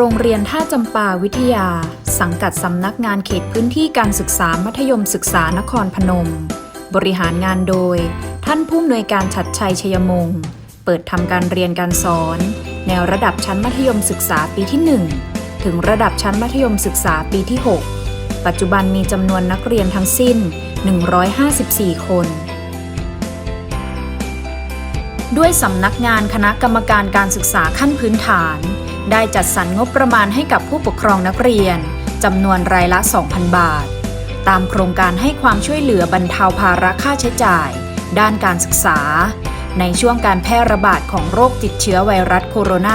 โรงเรียนท่าจำปาวิทยา สังกัดสำนักงานเขตพื้นที่การศึกษามัธยมศึกษานครพนม บริหารงานโดย ท่านผู้อำนวยการชัดชัยชยมงเปิดทำการเรียนการสอน แนวระดับชั้นมัธยมศึกษาปีที่ 1 ถึงระดับชั้นมัธยมศึกษาปีที่ 6 ปัจจุบันมีจำนวนนักเรียนทั้งสิ้น 154 คน ด้วยสำนักงานคณะกรรมการการศึกษาขั้นพื้นฐาน ได้จัดสรรงบประมาณให้กับผู้ปกครองนักเรียนจำนวนรายละ 2,000 บาท ตามโครงการให้ความช่วยเหลือบรรเทาภาระค่าใช้จ่าย ด้านการศึกษา ในช่วงการแพร่ระบาดของโรคติดเชื้อไวรัสโคโรน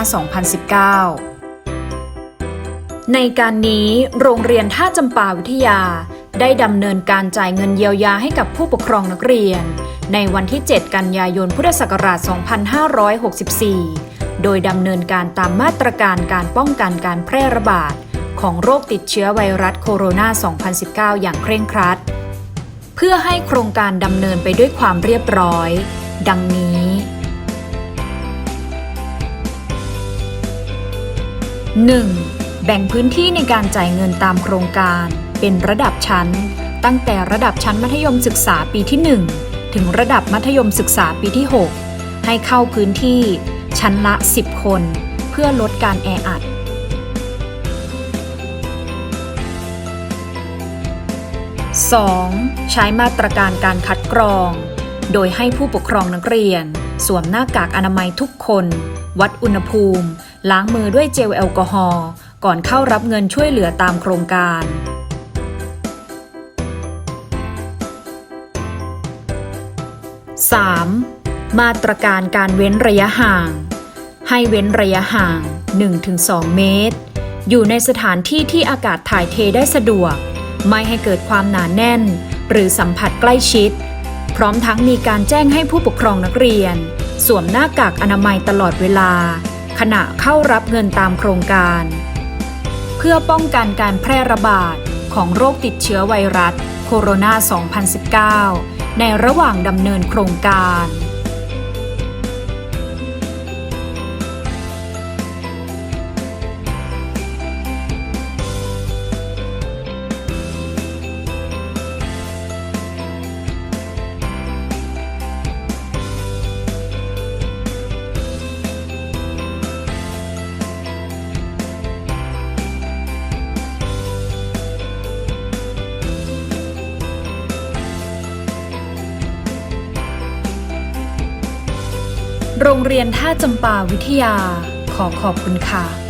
า 2019 ในการนี้โรงเรียนท่าจำปาวิทยา ได้ดำเนินการจ่ายเงินเยียวยาให้กับผู้ปกครองนักเรียน ในวันที่ 7 กันยายนพุทธศักราช 2564 โดยดำเนินการตามมาตรการการป้องกันการแพร่ระบาด ของโรคติดเชื้อไวรัสโคโรนา 2019 อย่างเคร่งครัด เพื่อให้โครงการดำเนินไปด้วยความเรียบร้อย ดังนี้ 1. แบ่งพื้นที่ในการจ่ายเงินตามโครงการ เป็นระดับชั้น ตั้งแต่ระดับชั้นมัธยมศึกษาปีที่ 1 ถึงระดับมัธยมศึกษาปีที่ 6 ให้เข้าพื้นที่ชั้นละ 10 คน เพื่อลดการแออัด 2. ใช้มาตรการการคัดกรอง โดยให้ผู้ปกครองนักเรียน สวมหน้ากากอนามัยทุกคน วัดอุณหภูมิ ล้างมือด้วยเจลแอลกอฮอล์ก่อนเข้ารับเงินช่วยเหลือตามโครงการ 3. มาตรการการเว้นระยะห่าง ให้เว้นระยะห่าง 1-2 เมตร อยู่ในสถานที่ที่อากาศถ่ายเทได้สะดวก ไม่ให้เกิดความหนาแน่น หรือสัมผัสใกล้ชิด พร้อมทั้งมีการแจ้งให้ผู้ปกครองนักเรียน สวมหน้ากากอนามัยตลอดเวลา ขณะเข้ารับเงินตามโครงการ เพื่อป้องกันการแพร่ระบาดของโรคติดเชื้อไวรัสโคโรนา 2019 ในระหว่างดำเนินโครงการ โรงเรียนท่าจำปาวิทยา ขอขอบคุณค่ะ